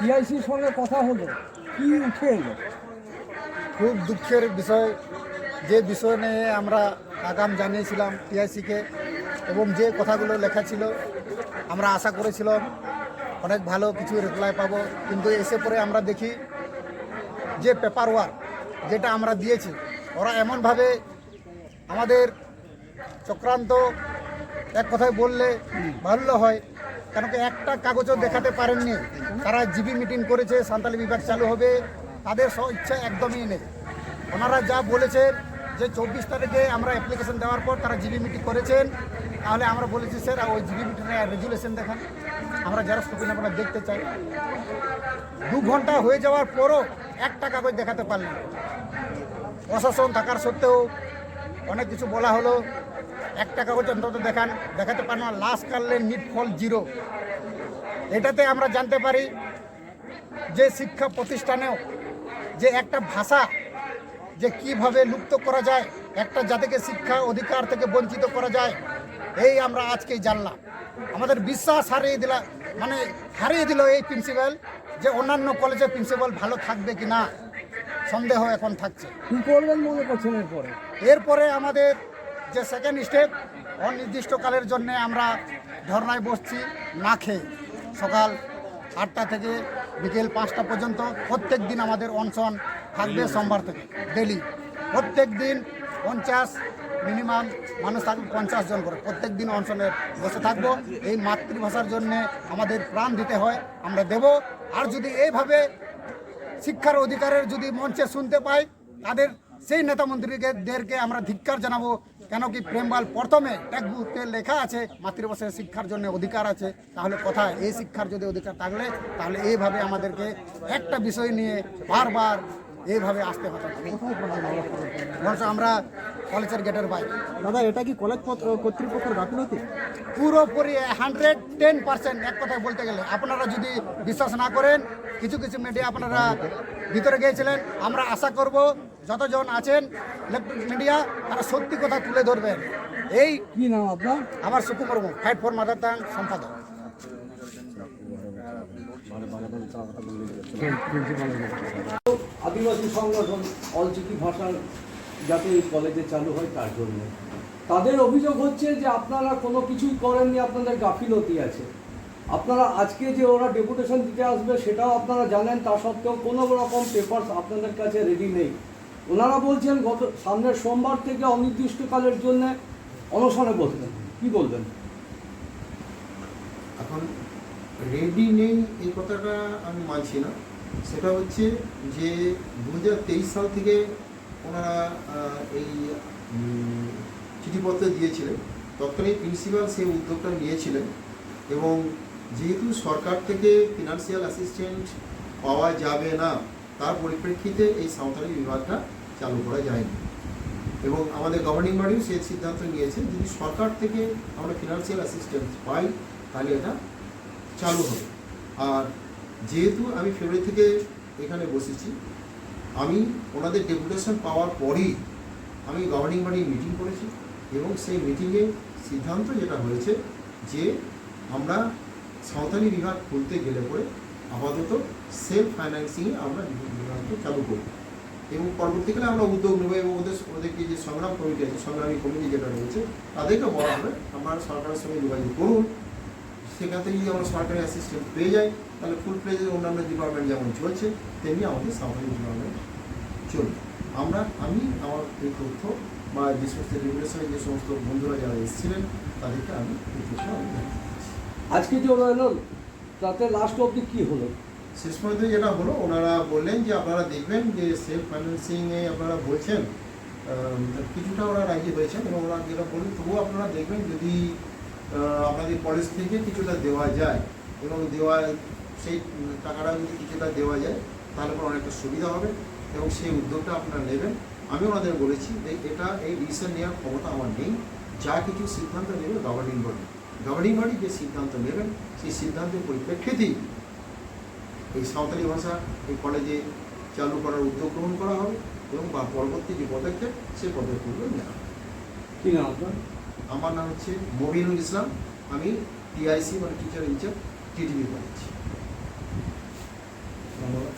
টিআইসির সঙ্গে কথা হলো, কি উঠে এলো? খুব দুঃখের বিষয়, যে বিষয় নিয়ে আমরা আগাম জানিয়েছিলাম টিআইসিকে এবং যে কথাগুলো লেখা ছিল, আমরা আশা করেছিলাম অনেক ভালো কিছু রিপ্লাই পাবো। কিন্তু এসে পরে আমরা দেখি যে পেপার ওয়ার্ক যেটা আমরা দিয়েছি, ওরা এমনভাবে আমাদের চক্রান্ত এক কথায় বললে ভালো হয়। কেন কি একটা কাগজও দেখাতে পারেননি। তারা জিবি মিটিং করেছে, সান্তালি বিভাগ চালু হবে। তাদের স্ব ইচ্ছা একদমই নেই। ওনারা যা বলেছেন যে চব্বিশ তারিখে আমরা অ্যাপ্লিকেশন দেওয়ার পর তারা জিবি মিটিং করেছেন। তাহলে আমরা বলেছি, স্যার, ওই জিবি মিটিংয়ের রেজুলেশন দেখান। আমরা যারা কপি আমরা দেখতে চাই। দু ঘণ্টা হয়ে যাওয়ার পরও একটা কাগজ দেখাতে পারলেন। প্রশাসন থাকার সত্ত্বেও অনেক কিছু বলা হলো। একটা কাগজ অন্তত দেখান দেখাতে পারেন না। লাস্ট কাটলে নিট ফল জিরো। এটাতে আমরা জানতে পারি যে শিক্ষা প্রতিষ্ঠানেও যে একটা ভাষা যে কীভাবে লুপ্ত করা যায় একটা জাতিকে শিক্ষা অধিকার থেকে বঞ্চিত করা যায় এই আমরা আজকেই জানলাম। আমাদের বিশ্বাস হারিয়ে দিলা মানে হারিয়ে দিল এই প্রিন্সিপাল যে অন্যান্য কলেজের প্রিন্সিপাল ভালো থাকবে কি না সন্দেহ এখন থাকছে। কি করবেন মনে করছেন এরপরে এরপরে আমাদের যে সেকেন্ড স্টেপ অনির্দিষ্টকালের জন্য আমরা ধর্নায় বসছি, না খেয়ে। সকাল আটটা থেকে বিকেল পাঁচটা পর্যন্ত প্রত্যেক দিন আমাদের অনশন থাকবে সোমবার থেকে ডেলি প্রত্যেক দিন পঞ্চাশ মিনিমাম মানুষ থাকবে পঞ্চাশ জন করে, প্রত্যেক দিন অনশনে বসে থাকব। এই মাতৃভাষার জন্যে আমাদের প্রাণ দিতে হয়, আমরা দেব। আর যদি এইভাবে শিক্ষার অধিকারের যদি মঞ্চে শুনতে পাই, তাদের সেই নেতা মন্ত্রীদেরকে আমরা ধিক্কার জানাব কেন কি প্রেমবাল প্রথমে টেক্সটবুকে লেখা আছে মাতৃভাষায় শিক্ষার জন্য অধিকার আছে তাহলে কোথায় এই শিক্ষার যদি অধিকার থাকলে তাহলে এইভাবে আমাদেরকে একটা বিষয় নিয়ে বারবার এইভাবে আসতে হতো। বরঞ্চ আমরা কলেজের গেটের বাইরে। দাদা এটা কি কলেজ কর্তৃপক্ষের গাফিলতি? পুরোপুরি হান্ড্রেড টেন পার্সেন্ট এক কথায় বলতে গেলে আপনারা যদি বিশ্বাস না করেন কিছু কিছু মিডিয়া আপনারা ভিতরে গিয়েছিলেন আমরা আশা করব যতজন আছেন মিডিয়া তারা সত্যি কথা তুলে ধরবেন। এই কি নাম আপনার? আমার Sukumar fight for mother tongue সম্পাদক। আদিবাসী সংগঠন অলচিকি ভাষার যাতে এই কলেজে চালু হয় তার জন্য। তাদের অভিযোগ হচ্ছে যে আপনারা কোনো কিছুই করেননি আপনাদের গাফিলতি আছে। আপনারা আজকে যে ওরা ডেপুটেশন দিতে আসবে সেটাও আপনারা জানেন তা সত্ত্বেও কোনো রকম পেপারস আপনাদের কাছে রেডি নেই। ওনারা বলছেন গত সামনের সোমবার থেকে অনির্দিষ্টকালের জন্য অনশনে বসবেন। কি বলবেন? এখন রেডি নেই এই কথাটা আমি মানছি না। সেটা হচ্ছে যে দু হাজার তেইশ সাল থেকে ওনারা এই চিঠিপত্র দিয়েছিলেন। তখনই প্রিন্সিপাল সেই উদ্যোগটা নিয়েছিলেন এবং যেহেতু সরকার থেকে ফিনান্সিয়াল অ্যাসিস্ট্যান্ট পাওয়া যাবে না তার পরিপ্রেক্ষিতে এই সাঁওতালি বিভাগটা চালু করা যায়নি। এবং আমাদের গভর্নিং বডিও সে সিদ্ধান্ত নিয়েছে, যদি সরকার থেকে আমরা ফিনান্সিয়াল অ্যাসিস্ট্যান্স পাই, তাহলে এটা চালু হবে। আর যেহেতু আমি ফেব্রুয়ারি থেকে এখানে বসেছি, আমি ওনাদের ডেপুটেশন পাওয়ার পরই আমি গভর্নিং বডি মিটিং করেছি এবং সেই মিটিংয়ে সিদ্ধান্ত যেটা হয়েছে যে আমরা সাঁওতালি বিভাগ খুলতে গেলে পরে আপাতত সেলফ ফাইন্যান্সিংয়ে আমরা চালু করব। এবং পরবর্তীকালে আমরা উদ্যোগ নেব এবং ওদের ওদেরকে যে সংগ্রাম কমিটি আছে, সংগ্রামী কমিটি যেটা রয়েছে, তাদেরকে বলা হবে আপনারা সরকারের সঙ্গে যোগাযোগ করুন। সেখান থেকে যদি আমরা সরকারি অ্যাসিস্ট্যান্ট পেয়ে যাই, তাহলে ফুল প্লেজের অন্যান্য ডিপার্টমেন্ট যেমন চলছে, তেমনি আমাদের সাঁওতালি ডিপার্টমেন্ট চলবে। আমরা, আমি, আমার এই তথ্য বা যে সমস্ত রেগুলেশনে যে সমস্ত বন্ধুরা যারা এসেছিলেন, তাদেরকে আমি। আজকে যে তাতে লাস্ট অবধি কি হলো? শেষ পর্যন্ত যেটা হলো, ওনারা বললেন যে আপনারা দেখবেন যে সেলফ ফাইন্যান্সিংয়ে আপনারা বলছেন কিছুটা ওরা রাজি হয়েছেন এবং ওরা যেটা বললেন, তবুও আপনারা দেখবেন যদি আপনাদের কলেজ থেকে কিছুটা দেওয়া যায় এবং দেওয়া, সেই টাকাটা যদি কিছুটা দেওয়া যায়, তাহলে পরে অনেকটা সুবিধা হবে এবং সেই উদ্যোগটা আপনারা নেবেন। আমি ওনাদের বলেছি যে এটা, এই ডিসিশন নেওয়ার ক্ষমতা আমার নেই। যা কিছু সিদ্ধান্ত নেবে গভর্নিং বডি গভর্নিং বডি যে সিদ্ধান্ত নেবেন সেই সিদ্ধান্তের পরিপ্রেক্ষিতেই এই সাঁওতালি ভাষা এই কলেজে চালু করার উদ্যোগ গ্রহণ করা হবে এবং বা পরবর্তী যে পদক্ষেপ সে পদক্ষেপগুলো নেওয়া হবে। কী নাম আপনার? আমার নাম হচ্ছে মবিনুল ইসলাম। আমি টিআইসি মানে টিচার ইনচার্জ টিটিভি কলেজ ধন্যবাদ।